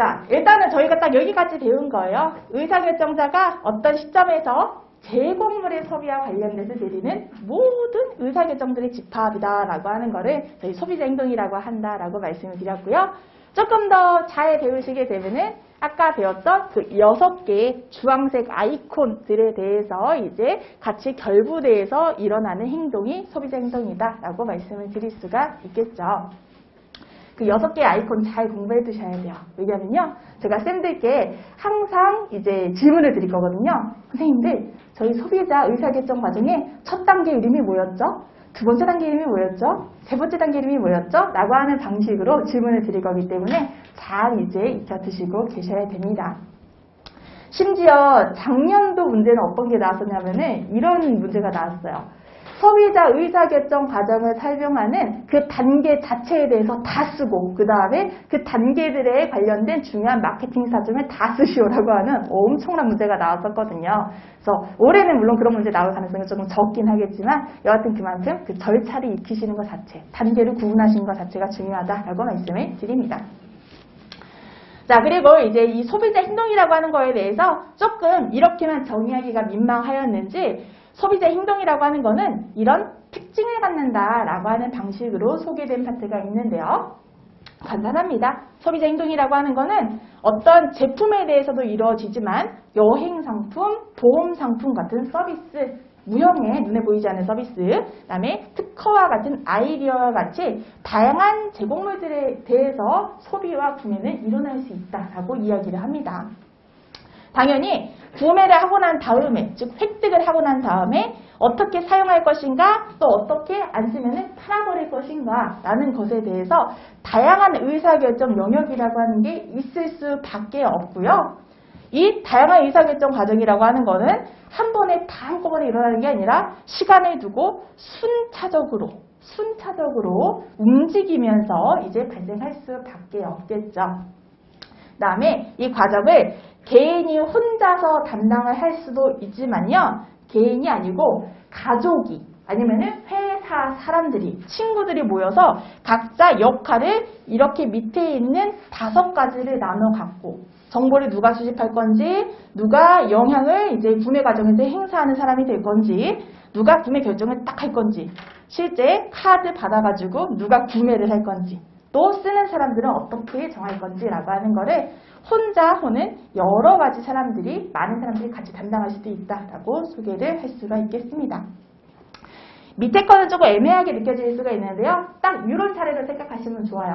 자, 일단은 저희가 딱 여기까지 배운 거예요. 의사결정자가 어떤 시점에서 제공물의 소비와 관련돼서 내리는 모든 의사결정들의 집합이다라고 하는 거를 저희 소비자 행동이라고 한다라고 말씀을 드렸고요. 조금 더 잘 배우시게 되면은 아까 배웠던 그 여섯 개의 주황색 아이콘들에 대해서 이제 같이 결부돼서 일어나는 행동이 소비자 행동이다라고 말씀을 드릴 수가 있겠죠. 그 여섯 개의 아이콘 잘 공부해 두셔야 돼요. 왜냐면요. 제가 쌤들께 항상 이제 질문을 드릴 거거든요. 선생님들, 저희 소비자 의사결정 과정에 첫 단계 이름이 뭐였죠? 두 번째 단계 이름이 뭐였죠? 세 번째 단계 이름이 뭐였죠? 라고 하는 방식으로 질문을 드릴 거기 때문에 잘 이제 익혀 두시고 계셔야 됩니다. 심지어 작년도 문제는 어떤 게 나왔었냐면은 이런 문제가 나왔어요. 소비자 의사결정 과정을 설명하는 그 단계 자체에 대해서 다 쓰고 그 다음에 그 단계들에 관련된 중요한 마케팅 사정을 다 쓰시오라고 하는 엄청난 문제가 나왔었거든요. 그래서 올해는 물론 그런 문제 나올 가능성이 조금 적긴 하겠지만 여하튼 그만큼 그 절차를 익히시는 것 자체, 단계를 구분하시는 것 자체가 중요하다라고 말씀을 드립니다. 자, 그리고 이제 이 소비자 행동이라고 하는 거에 대해서 조금 이렇게만 정의하기가 민망하였는지 소비자 행동이라고 하는 거는 이런 특징을 갖는다라고 하는 방식으로 소개된 파트가 있는데요. 간단합니다. 소비자 행동이라고 하는 거는 어떤 제품에 대해서도 이루어지지만 여행 상품, 보험 상품 같은 서비스, 무형의 눈에 보이지 않는 서비스, 그다음에 특허와 같은 아이디어와 같이 다양한 제공물들에 대해서 소비와 구매는 일어날 수 있다라고 이야기를 합니다. 당연히 구매를 하고 난 다음에, 즉 획득을 하고 난 다음에 어떻게 사용할 것인가, 또 어떻게 안 쓰면 팔아버릴 것인가 라는 것에 대해서 다양한 의사결정 영역이라고 하는 게 있을 수밖에 없고요. 이 다양한 의사결정 과정이라고 하는 거는 한 번에 다 한꺼번에 일어나는 게 아니라 시간을 두고 순차적으로 순차적으로 움직이면서 이제 발생할 수밖에 없겠죠. 그 다음에 이 과정을 개인이 혼자서 담당을 할 수도 있지만요. 개인이 아니고 가족이 아니면은 회사 사람들이 친구들이 모여서 각자 역할을 이렇게 밑에 있는 다섯 가지를 나눠 갖고 정보를 누가 수집할 건지 누가 영향을 이제 구매 과정에서 행사하는 사람이 될 건지 누가 구매 결정을 딱 할 건지 실제 카드 받아가지고 누가 구매를 할 건지 또 쓰는 사람들은 어떻게 정할 건지라고 하는 거를 혼자 호는 여러 가지 사람들이 많은 사람들이 같이 담당할 수도 있다라고 소개를 할 수가 있겠습니다. 밑에 거는 조금 애매하게 느껴질 수가 있는데요. 딱 이런 사례를 생각하시면 좋아요.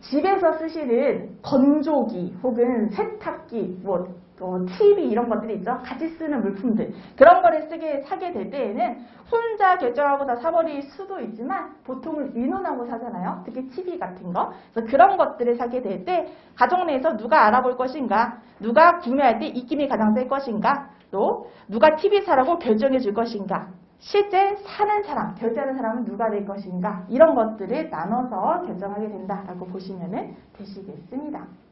집에서 쓰시는 건조기 혹은 세탁기, 뭐 어, TV 이런 것들이 있죠. 같이 쓰는 물품들 그런 거를 쓰게 사게 될 때에는 혼자 결정하고 다 사버릴 수도 있지만 보통은 의논하고 사잖아요. 특히 TV 같은 거. 그래서 그런 것들을 사게 될 때 가족 내에서 누가 알아볼 것인가, 누가 구매할 때 입김이 가장 셀 것인가, 또 누가 TV 사라고 결정해 줄 것인가. 실제 사는 사람, 결제하는 사람은 누가 될 것인가 이런 것들을 나눠서 결정하게 된다라고 보시면 되시겠습니다.